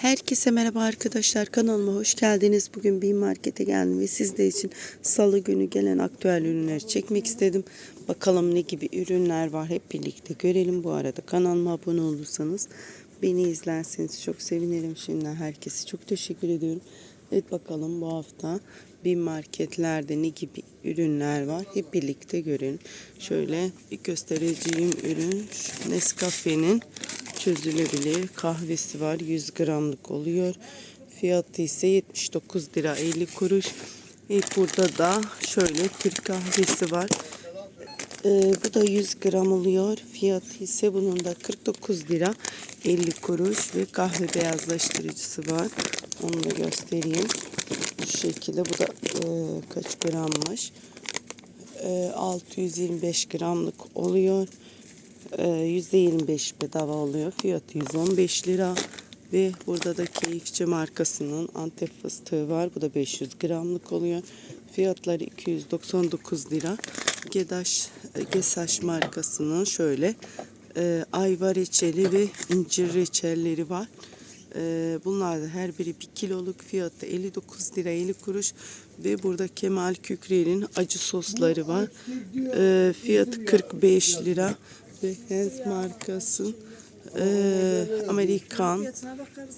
Herkese merhaba arkadaşlar kanalıma hoş geldiniz. Bugün bir markete geldim ve sizler için salı günü gelen aktüel ürünleri çekmek istedim. Bakalım ne gibi ürünler var hep birlikte görelim. Bu arada kanalıma abone olursanız beni izlerseniz çok sevinirim. Şimdiden herkese çok teşekkür ediyorum. Evet bakalım bu hafta bir marketlerde ne gibi ürünler var hep birlikte görelim. Şöyle bir göstereceğim ürün Nescafe'nin çözülebilir kahvesi var 100 gramlık oluyor. Fiyatı ise 79 lira 50 kuruş. E burada da şöyle Türk kahvesi var. Ee, bu da 100 gram oluyor. Fiyatı ise bunun da 49 lira 50 kuruş ve kahve beyazlaştırıcısı var. Onu da göstereyim. Bu şekilde bu da e, kaç grammış? E, 625 gramlık oluyor. E, %25 bedava oluyor. Fiyatı 115 lira. Ve burada da Keyifçi markasının Antep fıstığı var. Bu da 500 gramlık oluyor. Fiyatları 299 lira. Gedaş, e, Gesaş markasının şöyle e, ayva reçeli ve incir reçelleri var. E, bunlar da her biri 1 kiloluk fiyatı 59 lira 50 kuruş. Ve burada Kemal Kükre'nin acı sosları var. E, fiyatı 45 lira. Ve Hens markasının e, Amerikan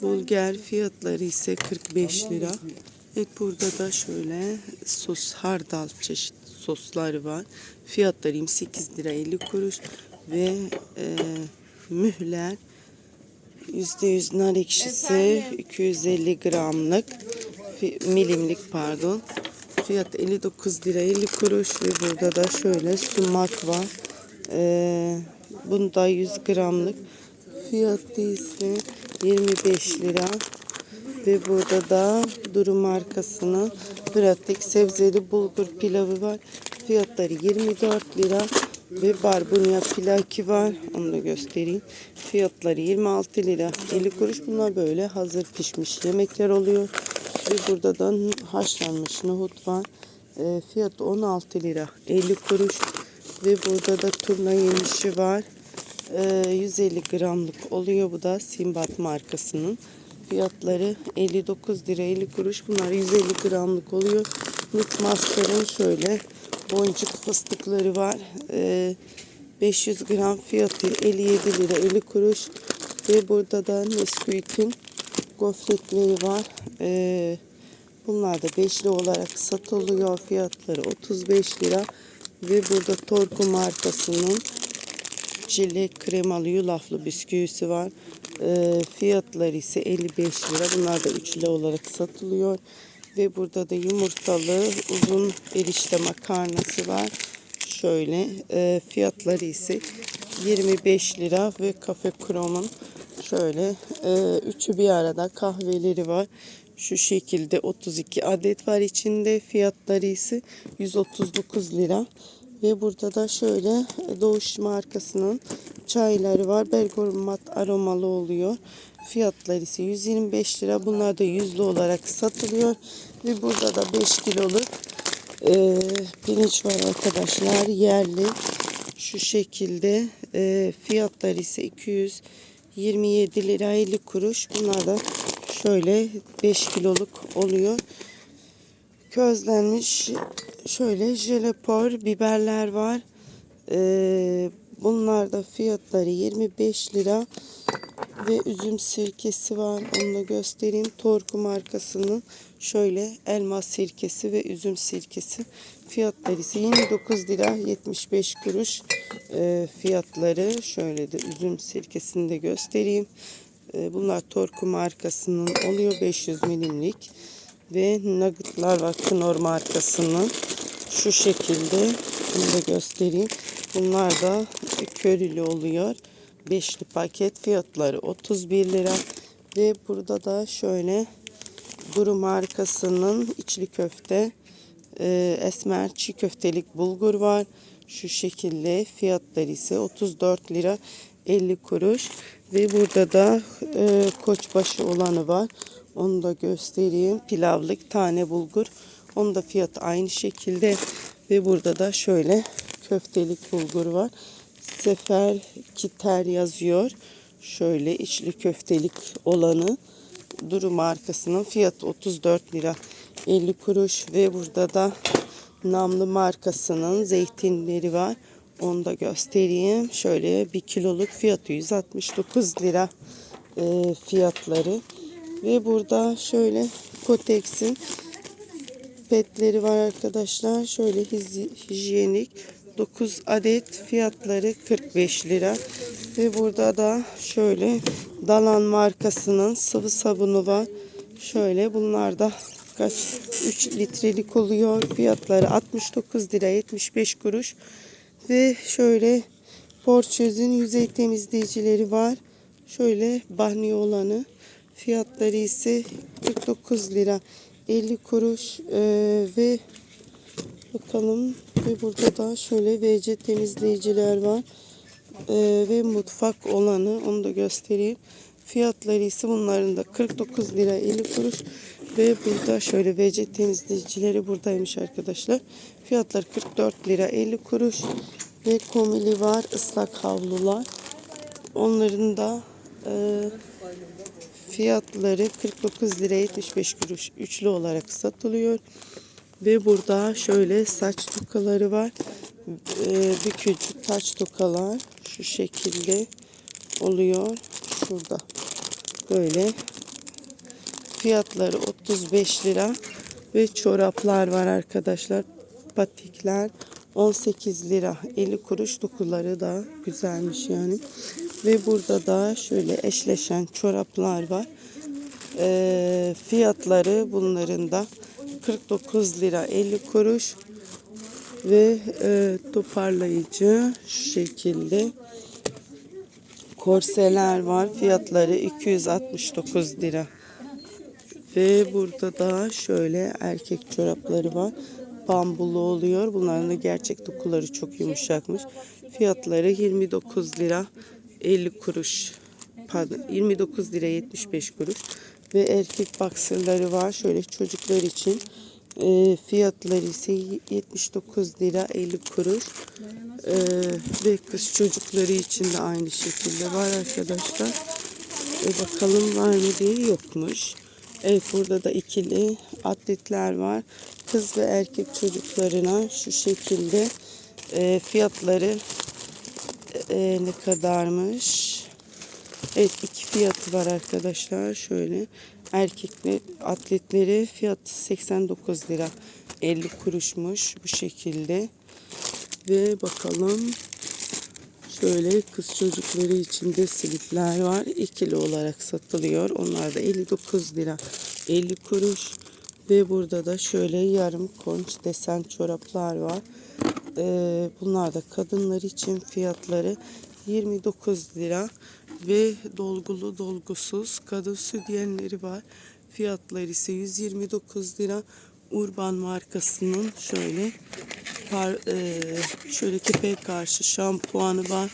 Bulgar fiyatları ise 45 lira. Evet burada da şöyle sos hardal çeşit sosları var. Fiyatları 28 lira 50 kuruş ve e, mühler %100 nar ekşisi 250 gramlık milimlik pardon. Fiyat 59 lira 50 kuruş ve burada da şöyle sumak var. Ee, bunda 100 gramlık. Fiyatı ise 25 lira. Ve burada da Duru markasının pratik sebzeli bulgur pilavı var. Fiyatları 24 lira. Ve barbunya pilaki var. Onu da göstereyim. Fiyatları 26 lira 50 kuruş. Bunlar böyle hazır pişmiş yemekler oluyor. Ve burada da haşlanmış nohut var. E, fiyatı 16 lira 50 kuruş. Ve burada da turna yemişi var. E, 150 gramlık oluyor. Bu da Simbat markasının. Fiyatları 59 lira 50 kuruş. Bunlar 150 gramlık oluyor. Nut Master'ın şöyle boncuk fıstıkları var. Ee, 500 gram fiyatı 57 lira 50 kuruş. Ve burada da Nesquik'in gofretleri var. Ee, bunlar da beşli olarak satılıyor. Fiyatları 35 lira. Ve burada Torku markasının çilek kremalı yulaflı bisküvisi var. Ee, fiyatları ise 55 lira. Bunlar da üçlü olarak satılıyor. Ve burada da yumurtalı uzun erişte makarnası var. Şöyle e, fiyatları ise 25 lira ve Cafe Krom'un şöyle e, üçü bir arada kahveleri var. Şu şekilde 32 adet var içinde. Fiyatları ise 139 lira. Ve burada da şöyle Doğuş markasının çayları var. Bergamat aromalı oluyor. Fiyatları ise 125 lira. Bunlar da yüzlü olarak satılıyor. Ve burada da 5 kiloluk e, pirinç var arkadaşlar. Yerli. Şu şekilde e, fiyatları ise 227 lira 50 kuruş. Bunlar da şöyle 5 kiloluk oluyor közlenmiş şöyle jelepor biberler var. Ee, bunlar da fiyatları 25 lira ve üzüm sirkesi var. Onu da göstereyim. Torku markasının şöyle elma sirkesi ve üzüm sirkesi. Fiyatları ise 29 lira 75 kuruş Ee, fiyatları. Şöyle de üzüm sirkesini de göstereyim. Ee, bunlar Torku markasının oluyor 500 milimlik ve nuggetlar var Knorr markasının. Şu şekilde bunu da göstereyim. Bunlar da körili oluyor. Beşli paket fiyatları 31 lira. Ve burada da şöyle Duru markasının içli köfte e, esmer çiğ köftelik bulgur var. Şu şekilde fiyatları ise 34 lira 50 kuruş. Ve burada da e, koçbaşı olanı var. Onu da göstereyim. Pilavlık tane bulgur. Onun da fiyatı aynı şekilde. Ve burada da şöyle köftelik bulgur var. Sefer Kiter yazıyor. Şöyle içli köftelik olanı. Duru markasının fiyatı 34 lira 50 kuruş ve burada da Namlı markasının zeytinleri var. Onu da göstereyim. Şöyle bir kiloluk fiyatı 169 lira e, fiyatları. Ve burada şöyle Kotex'in petleri var arkadaşlar. Şöyle hijyenik 9 adet fiyatları 45 lira. Ve burada da şöyle Dalan markasının sıvı sabunu var. Şöyle bunlar da kaç 3 litrelik oluyor. Fiyatları 69 lira 75 kuruş. Ve şöyle Porçöz'ün yüzey temizleyicileri var. Şöyle bahni olanı. Fiyatları ise 49 lira 50 kuruş Ee, ve bakalım ve burada da şöyle WC temizleyiciler var. Ee, ve mutfak olanı onu da göstereyim. Fiyatları ise bunların da 49 lira 50 kuruş ve burada şöyle WC temizleyicileri buradaymış arkadaşlar. Fiyatları 44 lira 50 kuruş ve komili var ıslak havlular. Onların da e, fiyatları 49 lira 75 kuruş üçlü olarak satılıyor. Ve burada şöyle saç tokaları var. Ee, bükücü taç tokalar şu şekilde oluyor. Şurada böyle fiyatları 35 lira ve çoraplar var arkadaşlar. Patikler 18 lira 50 kuruş dokuları da güzelmiş yani. Ve burada da şöyle eşleşen çoraplar var. Ee, fiyatları bunların da 49 lira 50 kuruş ve e, toparlayıcı şu şekilde korseler var. Fiyatları 269 lira. Ve burada da şöyle erkek çorapları var. Bambulu oluyor. Bunların da gerçek dokuları çok yumuşakmış. Fiyatları 29 lira 50 kuruş. Pardon 29 lira 75 kuruş. Ve erkek boxerları var. Şöyle çocuklar için. E, fiyatları ise 79 lira 50 kuruş. E, ve kız çocukları için de aynı şekilde var arkadaşlar. E, bakalım var mı diye yokmuş. Evet burada da ikili atletler var. Kız ve erkek çocuklarına şu şekilde e, fiyatları e, ne kadarmış? Evet iki fiyatı var arkadaşlar. Şöyle erkekler atletleri fiyatı 89 lira 50 kuruşmuş bu şekilde. Ve bakalım Şöyle kız çocukları için de slipler var. İkili olarak satılıyor. Onlar da 59 lira 50 kuruş. Ve burada da şöyle yarım konç desen çoraplar var. Ee, bunlar da kadınlar için fiyatları 29 lira. Ve dolgulu dolgusuz kadın sütyenleri var. Fiyatları ise 129 lira. Urban markasının şöyle par, e, şöyle kepeğe karşı şampuanı var.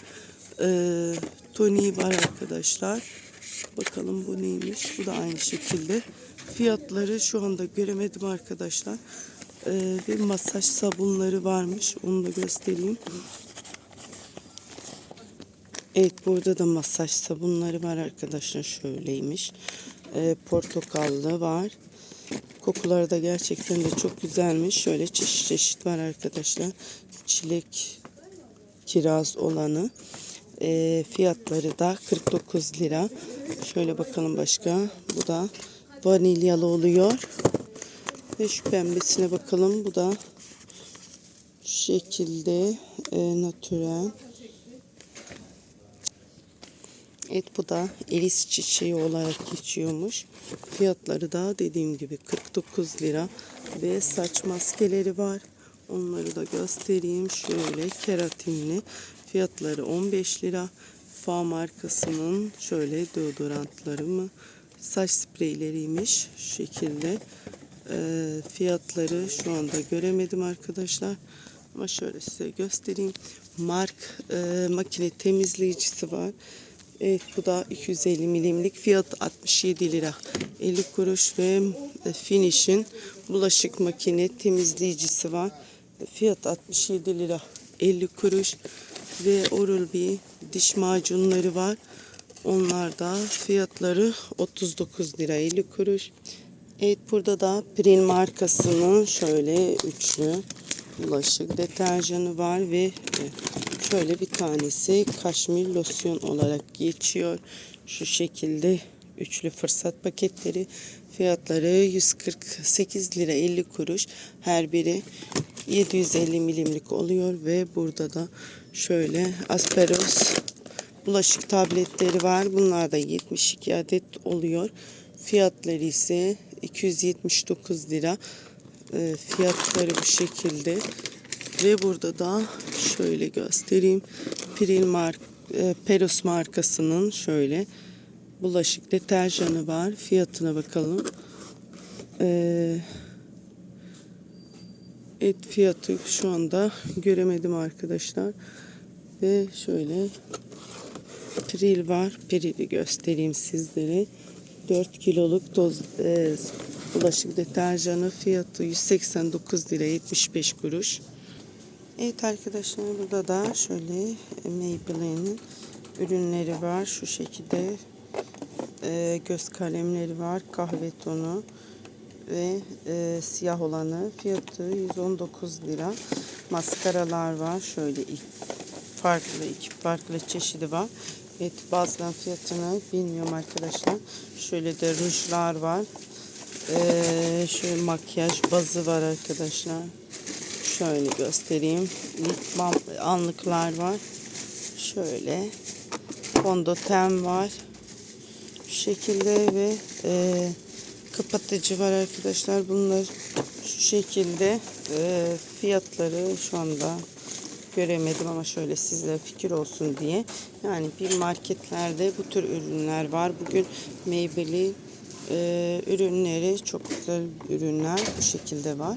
E, toniği var arkadaşlar. Bakalım bu neymiş. Bu da aynı şekilde. Fiyatları şu anda göremedim arkadaşlar. E, ve masaj sabunları varmış. Onu da göstereyim. Evet burada da masaj sabunları var arkadaşlar. Şöyleymiş. E, portakallı var. Kokuları da gerçekten de çok güzelmiş. Şöyle çeşit çeşit var arkadaşlar. Çilek kiraz olanı. E, fiyatları da 49 lira. Şöyle bakalım başka. Bu da vanilyalı oluyor. Ve şu pembesine bakalım. Bu da şekilde e, natürel. Evet bu da eris çiçeği olarak geçiyormuş. Fiyatları da dediğim gibi 49 lira ve saç maskeleri var. Onları da göstereyim. Şöyle keratinli. Fiyatları 15 lira. Fa markasının şöyle deodorantları mı? Saç spreyleriymiş. Şu şekilde. Ee, fiyatları şu anda göremedim arkadaşlar. Ama şöyle size göstereyim. Mark e, makine temizleyicisi var. Evet bu da 250 milimlik fiyat 67 lira 50 kuruş ve e, Finish'in bulaşık makine temizleyicisi var. Fiyat 67 lira 50 kuruş ve Oral-B diş macunları var. Onlar da fiyatları 39 lira 50 kuruş. Evet burada da Pril markasının şöyle üçlü bulaşık deterjanı var ve e, şöyle bir tanesi kaşmir losyon olarak geçiyor. Şu şekilde üçlü fırsat paketleri fiyatları 148 lira 50 kuruş her biri 750 milimlik oluyor ve burada da şöyle asperos bulaşık tabletleri var. Bunlar da 72 adet oluyor. Fiyatları ise 279 lira. E, fiyatları bu şekilde. Ve burada da şöyle göstereyim. Pril mark, e, Peros markasının şöyle bulaşık deterjanı var. Fiyatına bakalım. Eee et fiyatı şu anda göremedim arkadaşlar. Ve şöyle Pril var. Pril'i göstereyim sizlere. 4 kiloluk doz e, bulaşık deterjanı fiyatı 189 lira 75 kuruş. Evet arkadaşlar burada da şöyle Maybelline'in ürünleri var. Şu şekilde e, göz kalemleri var. Kahve tonu ve e, siyah olanı fiyatı 119 lira. Maskaralar var. Şöyle ilk farklı iki farklı çeşidi var. Evet bazılarının fiyatını bilmiyorum arkadaşlar. Şöyle de rujlar var. Ee, şöyle makyaj bazı var arkadaşlar. Şöyle göstereyim. Lip balm anlıklar var. Şöyle fondöten var. Şu şekilde ve e, kapatıcı var arkadaşlar. Bunlar şu şekilde e, fiyatları şu anda göremedim ama şöyle sizlere fikir olsun diye. Yani bir marketlerde bu tür ürünler var. Bugün Maybelline e, ürünleri çok güzel ürünler bu şekilde var.